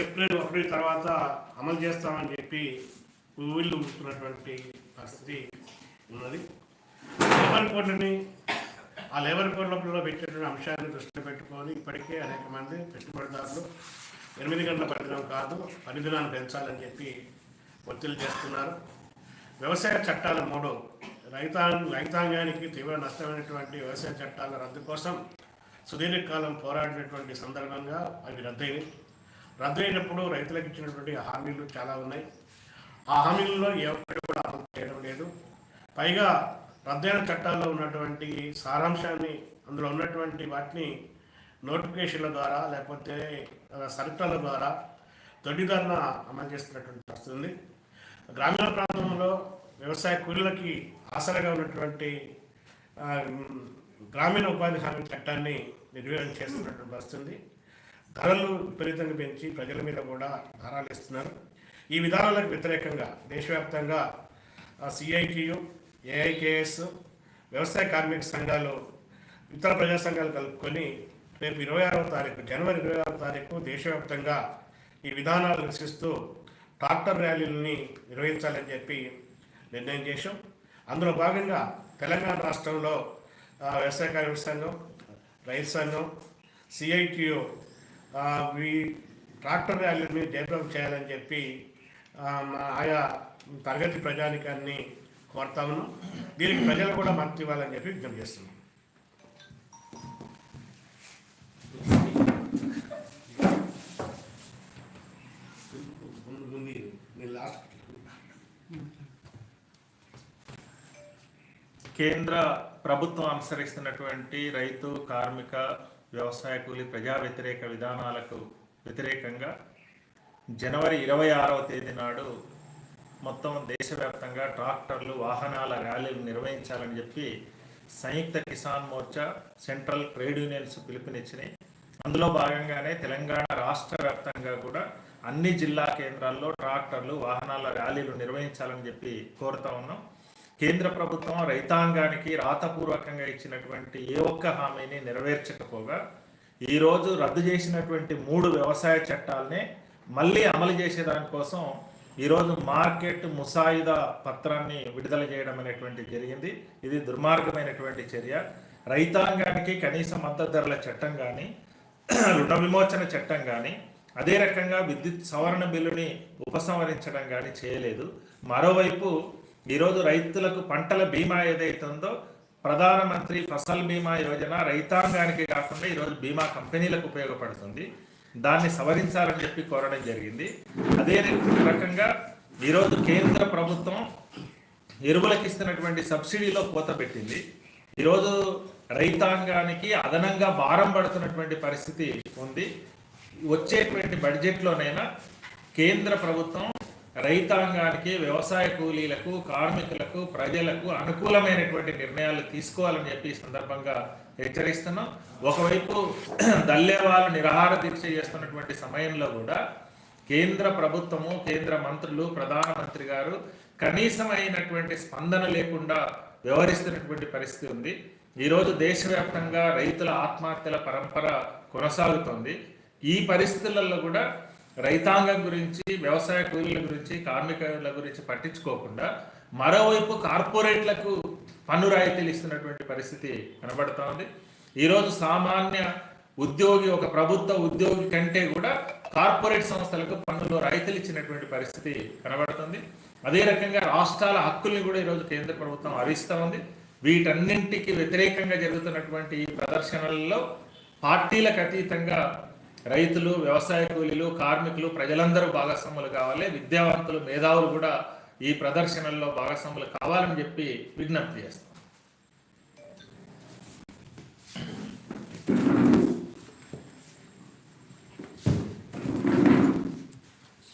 April ఒకటి తర్వాత అమలు చేస్తామని చెప్పి వీళ్ళు ఉంటున్నటువంటి పరిస్థితి ఉన్నది. లేబర్ కోడ్ని ఆ లేబర్ కోడ్లలో పెట్టినటువంటి అంశాన్ని దృష్టిలో పెట్టుకొని ఇప్పటికే అనేక మంది పెట్టుబడిదారులు ఎనిమిది గంటల పరిధినం కాదు పనిదినాన్ని పెంచాలని చెప్పి ఒత్తిడి చేస్తున్నారు. వ్యవసాయ చట్టాల మూడు రైతాంగ రైతాంగానికి తీవ్ర నష్టమైనటువంటి వ్యవసాయ చట్టాల రద్దు కోసం సుదీర్ఘకాలం పోరాడినటువంటి సందర్భంగా అవి రద్దయ్యాయి రద్దయినప్పుడు రైతులకు ఇచ్చినటువంటి హామీలు చాలా ఉన్నాయి. ఆ హామీలలో ఎవరు కూడా అమలు చేయడం లేదు. పైగా రద్దయిన చట్టాల్లో ఉన్నటువంటి సారాంశాన్ని అందులో ఉన్నటువంటి వాటిని నోటిఫికేషన్ల ద్వారా లేకపోతే సరుకుల ద్వారా దొడ్డిదారున అమలు చేస్తున్నటువంటి వస్తుంది గ్రామీణ ప్రాంతంలో వ్యవసాయ కూలీలకి ఆసరగా ఉన్నటువంటి గ్రామీణ ఉపాధి హామీ చట్టాన్ని నిర్వీర్యం చేస్తున్నటువంటి వస్తుంది ధరలు విపరీతంగా పెంచి ప్రజల మీద కూడా భారాలు ఇస్తున్నారు ఈ విధానాలకు వ్యతిరేకంగా దేశవ్యాప్తంగా సిఐటియు ఏఐకేఎస్ వ్యవసాయ కార్మిక సంఘాలు ఇతర ప్రజా సంఘాలు కలుపుకొని రేపు ఇరవై ఆరవ తారీఖు జనవరి ఇరవై ఆరవ తారీఖు దేశవ్యాప్తంగా ఈ విధానాలు నిరసిస్తూ ట్రాక్టర్ ర్యాలీలని నిర్వహించాలని చెప్పి నిర్ణయం చేశాం. అందులో భాగంగా తెలంగాణ రాష్ట్రంలో వ్యవసాయ కార్మిక సంఘం రైతు సంఘం సిఐటియు ఈ ట్రాక్టర్ ర్యాలీని జయప్రదం చేయాలని చెప్పి మా ఆయా తరగతి ప్రజానికాన్ని కోరుతా ఉన్నాం. దీనికి ప్రజలు కూడా మద్దతు ఇవ్వాలని చెప్పి విజ్ఞప్తి చేస్తున్నాం. కేంద్ర ప్రభుత్వం అనుసరిస్తున్నటువంటి రైతు కార్మిక వ్యవసాయ కూలీ ప్రజా వ్యతిరేక విధానాలకు వ్యతిరేకంగా జనవరి ఇరవై ఆరవ తేదీ నాడు మొత్తం దేశవ్యాప్తంగా ట్రాక్టర్లు వాహనాల ర్యాలీలు నిర్వహించాలని చెప్పి Samyukta Kisan Morcha central trade unions పిలుపునిచ్చినాయి. అందులో భాగంగానే తెలంగాణ రాష్ట్ర వ్యాప్తంగా కూడా అన్ని జిల్లా కేంద్రాల్లో ట్రాక్టర్లు వాహనాల ర్యాలీలు నిర్వహించాలని చెప్పి కోరుతా ఉన్నాం. కేంద్ర ప్రభుత్వం రైతాంగానికి రాతపూర్వకంగా ఇచ్చినటువంటి ఏ ఒక్క హామీని నెరవేర్చకపోగా ఈరోజు రద్దు చేసినటువంటి మూడు వ్యవసాయ చట్టాలనే మళ్ళీ అమలు చేసేదానికోసం ఈరోజు మార్కెట్ ముసాయిదా పత్రాన్ని విడుదల చేయడం అనేటువంటి జరిగింది. ఇది దుర్మార్గమైనటువంటి చర్య. రైతాంగానికి కనీస మద్దతు ధరల చట్టం కానీ రుణ విమోచన చట్టం కానీ అదే రకంగా విద్యుత్ సవరణ బిల్లుని ఉపసంహరించడం కానీ చేయలేదు. మరోవైపు ఈరోజు రైతులకు పంటల బీమా ఏదైతే ఉందో ప్రధానమంత్రి ఫసల్ బీమా యోజన రైతాంగానికి కాకుండా ఈరోజు బీమా కంపెనీలకు ఉపయోగపడుతుంది. దాన్ని సవరించాలని చెప్పి కోరడం జరిగింది. అదే రకంగా ఈరోజు కేంద్ర ప్రభుత్వం ఎరువులకు ఇస్తున్నటువంటి సబ్సిడీలో కోత పెట్టింది. ఈరోజు రైతాంగానికి అదనంగా భారం పడుతున్నటువంటి పరిస్థితి ఉంది. వచ్చేటువంటి బడ్జెట్లోనైనా కేంద్ర ప్రభుత్వం రైతాంగానికి వ్యవసాయ కూలీలకు కార్మికులకు ప్రజలకు అనుకూలమైనటువంటి నిర్ణయాలు తీసుకోవాలని చెప్పి సందర్భంగా హెచ్చరిస్తున్నాం. ఒకవైపు దల్లేవాళ్ళు నిరాహార దీక్ష చేస్తున్నటువంటి సమయంలో కూడా కేంద్ర ప్రభుత్వము కేంద్ర మంత్రులు ప్రధానమంత్రి గారు కనీసమైనటువంటి స్పందన లేకుండా వ్యవహరిస్తున్నటువంటి పరిస్థితి ఉంది. ఈరోజు దేశవ్యాప్తంగా రైతుల ఆత్మహత్యల పరంపర కొనసాగుతోంది. ఈ పరిస్థితులలో కూడా రైతాంగం గురించి వ్యవసాయ కూలీల గురించి కార్మికుల గురించి పట్టించుకోకుండా మరోవైపు కార్పొరేట్లకు పన్ను రాయితీలు ఇస్తున్నటువంటి పరిస్థితి కనబడుతోంది ఉంది. ఈరోజు సామాన్య ఉద్యోగి ఒక ప్రభుత్వ ఉద్యోగి కంటే కూడా కార్పొరేట్ సంస్థలకు పన్నులో రాయితీలు ఇచ్చినటువంటి పరిస్థితి కనబడుతుంది. అదే రకంగా రాష్ట్రాల హక్కుల్ని కూడా ఈరోజు కేంద్ర ప్రభుత్వం హరిస్తూ ఉంది. వీటన్నింటికి వ్యతిరేకంగా జరుగుతున్నటువంటి ఈ ప్రదర్శనలలో పార్టీలకు అతీతంగా రైతులు వ్యవసాయ కూలీలు కార్మికులు ప్రజలందరూ భాగస్వాములు కావాలి. విద్యావంతులు మేధావులు కూడా ఈ ప్రదర్శనల్లో భాగస్వాములు కావాలని చెప్పి విజ్ఞప్తి చేస్తాం.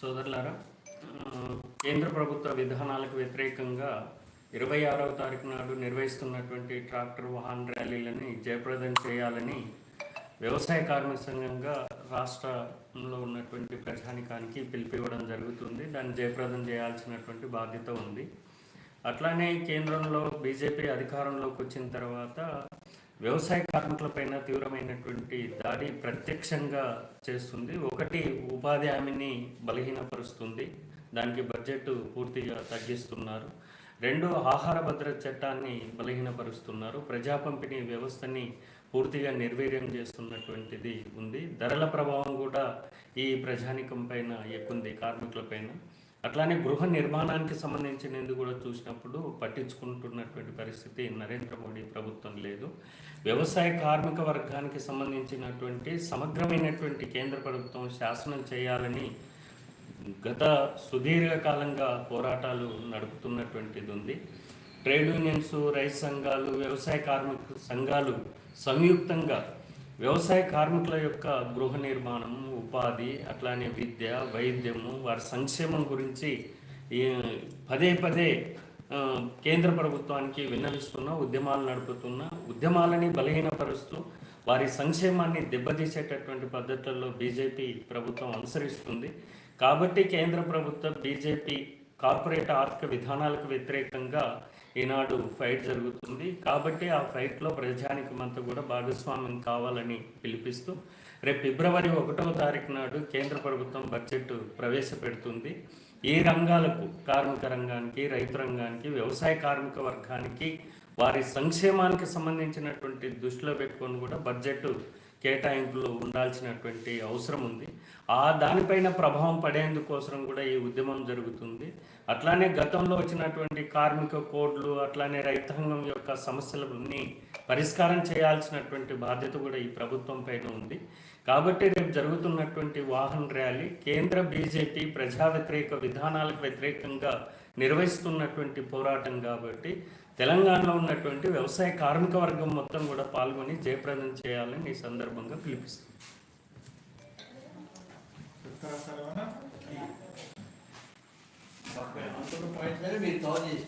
సోదరులారా కేంద్ర ప్రభుత్వ విధానాలకు వ్యతిరేకంగా ఇరవై ఆరవ తారీఖు నాడు నిర్వహిస్తున్నటువంటి ట్రాక్టర్ వాహన ర్యాలీలని జయప్రదం చేయాలని వ్యవసాయ కార్మిక సంఘంగా రాష్ట్రంలో ఉన్నటువంటి ప్రజానికానికి పిలిపివ్వడం జరుగుతుంది. దాన్ని జయప్రదం చేయాల్సినటువంటి బాధ్యత ఉంది. అట్లానే కేంద్రంలో బీజేపీ అధికారంలోకి వచ్చిన తర్వాత వ్యవసాయ కార్మికులపైన తీవ్రమైనటువంటి దాడి ప్రత్యక్షంగా చేస్తుంది. ఒకటి ఉపాధి హామీని బలహీనపరుస్తుంది. దానికి బడ్జెట్ పూర్తిగా తగ్గిస్తున్నారు. రెండు ఆహార భద్రత చట్టాన్ని బలహీనపరుస్తున్నారు. ప్రజా పంపిణీ వ్యవస్థని పూర్తిగా నిర్వీర్యం చేస్తున్నటువంటిది ఉంది. ధరల ప్రభావం కూడా ఈ ప్రజానికం పైన ఎక్కుంది కార్మికుల పైన. అట్లానే గృహ నిర్మాణానికి సంబంధించినది కూడా చూసినప్పుడు పట్టించుకుంటున్నటువంటి పరిస్థితి నరేంద్ర మోడీ ప్రభుత్వం లేదు. వ్యవసాయ కార్మిక వర్గానికి సంబంధించినటువంటి సమగ్రమైనటువంటి కేంద్ర ప్రభుత్వం శాసనం చేయాలని గత సుదీర్ఘకాలంగా పోరాటాలు నడుపుతున్నటువంటిది ఉంది. ట్రేడ్ యూనియన్స్ రైతు సంఘాలు వ్యవసాయ కార్మిక సంఘాలు సంయుక్తంగా వ్యవసాయ కార్మికుల యొక్క గృహ నిర్మాణం ఉపాధి అట్లానే విద్య వైద్యము వారి సంక్షేమం గురించి పదే పదే కేంద్ర ప్రభుత్వానికి విన్నవిస్తున్న ఉద్యమాలు నడుపుతున్న ఉద్యమాలని బలహీనపరుస్తూ వారి సంక్షేమాన్ని దెబ్బతీసేటటువంటి పద్ధతుల్లో బీజేపీ ప్రభుత్వం అనుసరిస్తుంది. కాబట్టి కేంద్ర ప్రభుత్వం బీజేపీ కార్పొరేట్ ఆర్థిక విధానాలకు వ్యతిరేకంగా ఈనాడు ఫైట్ జరుగుతుంది. కాబట్టి ఆ ఫైట్లో ప్రజానికమంతా కూడా భాగస్వామ్యం కావాలని పిలిపిస్తూ రేపు ఫిబ్రవరి ఒకటవ తారీఖు నాడు కేంద్ర ప్రభుత్వం బడ్జెట్ ప్రవేశపెడుతుంది. ఈ రంగాలకు కార్మిక రంగానికి రైతు రంగానికి వ్యవసాయ కార్మిక వర్గానికి వారి సంక్షేమానికి సంబంధించినటువంటి దృష్టిలో పెట్టుకొని కూడా బడ్జెట్ కేటాయింపులు ఉండాల్సినటువంటి అవసరం ఉంది. ఆ దానిపైన ప్రభావం పడేందుకోసం కూడా ఈ ఉద్యమం జరుగుతుంది. అట్లానే గతంలో వచ్చినటువంటి కార్మిక కోడ్లు అట్లానే రైతాంగం యొక్క సమస్యలన్నీ పరిష్కారం చేయాల్సినటువంటి బాధ్యత కూడా ఈ ప్రభుత్వం పైన ఉంది. కాబట్టి రేపు జరుగుతున్నటువంటి వాహన ర్యాలీ కేంద్ర బీజేపీ ప్రజా వ్యతిరేక విధానాలకు వ్యతిరేకంగా నిర్వహిస్తున్నటువంటి పోరాటం కాబట్టి తెలంగాణలో ఉన్నటువంటి వ్యవసాయ కార్మిక వర్గం మొత్తం కూడా పాల్గొని జయప్రదం చేయాలని ఈ సందర్భంగా పిలిపిస్తుంది. మీరు కవర్ చేసి